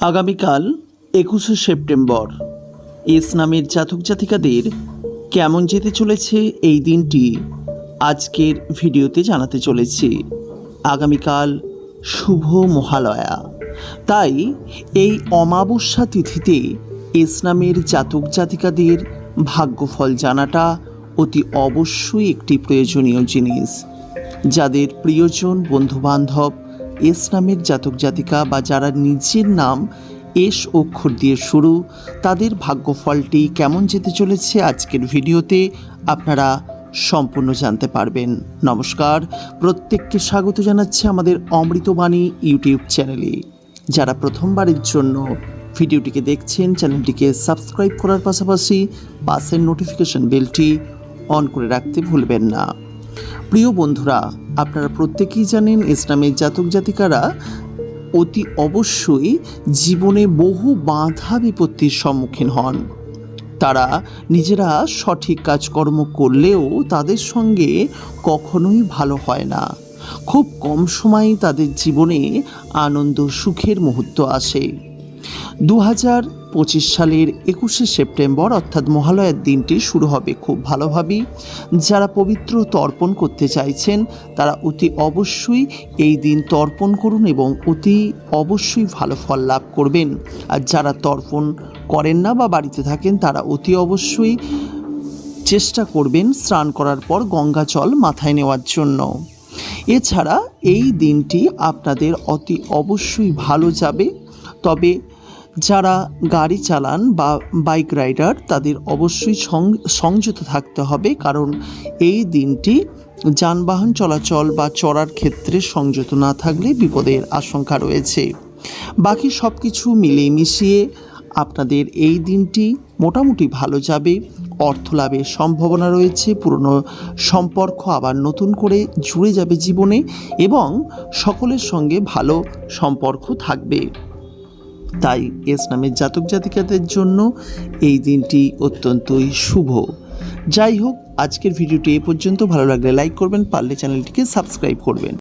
আগামীকাল একুশে September. S নামের জাতক জাতিকাদের কেমন যেতে চলেছে এই দিনটি আজকের ভিডিওতে জানাতে চলেছি। আগামীকাল শুভ মহালয়া। তাই এই অমাবস্যা তিথিতে এস নামের জাতক জাতিকাদের ভাগ্যফল জানাটা অতি অবশ্যই একটি প্রয়োজনীয় জিনিস। যাদের প্রিয়জন বন্ধুবান্ধব এস নামের জাতক জাতিকা বা যারা নিজের নাম এস অক্ষর দিয়ে শুরু, তাদের ভাগ্যফলটি কেমন যেতে চলেছে আজকের ভিডিওতে আপনারা সম্পূর্ণ জানতে পারবেন। নমস্কার, প্রত্যেককে স্বাগত জানাচ্ছে আমাদের অমৃতবাণী ইউটিউব চ্যানেলে। যারা প্রথমবারের জন্য ভিডিওটিকে দেখছেন, চ্যানেলটিকে সাবস্ক্রাইব করার পাশাপাশি পাশের নোটিফিকেশন বেলটি অন করে রাখতে ভুলবেন না। প্রিয় বন্ধুরা, আপনারা প্রত্যেকেই জানেন ইসলামের জাতক জাতিকারা অতি অবশ্যই জীবনে বহু বাধা বিপত্তির সম্মুখীন হন। তারা নিজেরা সঠিক কাজকর্ম করলেও তাদের সঙ্গে কখনোই ভালো হয় না। খুব কম সময়ই তাদের জীবনে আনন্দ সুখের মুহূর্ত আসে। দু হাজার পঁচিশ সালের একুশে সেপ্টেম্বর, অর্থাৎ মহালয়ার দিনটি শুরু হবে খুব ভালোভাবেই। যারা পবিত্র তর্পণ করতে চাইছেন, তারা অতি অবশ্যই এই দিন তর্পণ করুন এবং অতি অবশ্যই ভালো ফল লাভ করবেন। আর যারা তর্পণ করেন না বা বাড়িতে থাকেন, তারা অতি অবশ্যই চেষ্টা করবেন স্নান করার পর গঙ্গা জল মাথায় নেওয়ার জন্য। এছাড়া এই দিনটি আপনাদের অতি অবশ্যই ভালো যাবে। তবে যারা গাড়ি চালান বা বাইক রাইডার, তাদের অবশ্যই সংযত থাকতে হবে, কারণ এই দিনটি যানবাহন চলাচল বা চড়ার ক্ষেত্রে সংযত না থাকলে বিপদের আশঙ্কা রয়েছে। বাকি সব কিছু মিলিয়ে মিশিয়ে আপনাদের এই দিনটি মোটামুটি ভালো যাবে। অর্থ লাভের সম্ভাবনা রয়েছে, পুরনো সম্পর্ক আবার নতুন করে জুড়ে যাবে জীবনে এবং সকলের সঙ্গে ভালো সম্পর্ক থাকবে। তাই ইসলামের জাতক জাতিকাদের জন্য এই দিনটি অত্যন্তই শুভ। যাই হোক, আজকের ভিডিওটি এ পর্যন্ত। ভালো লাগলে লাইক করবেন, পারলে চ্যানেলটিকে সাবস্ক্রাইব করবেন।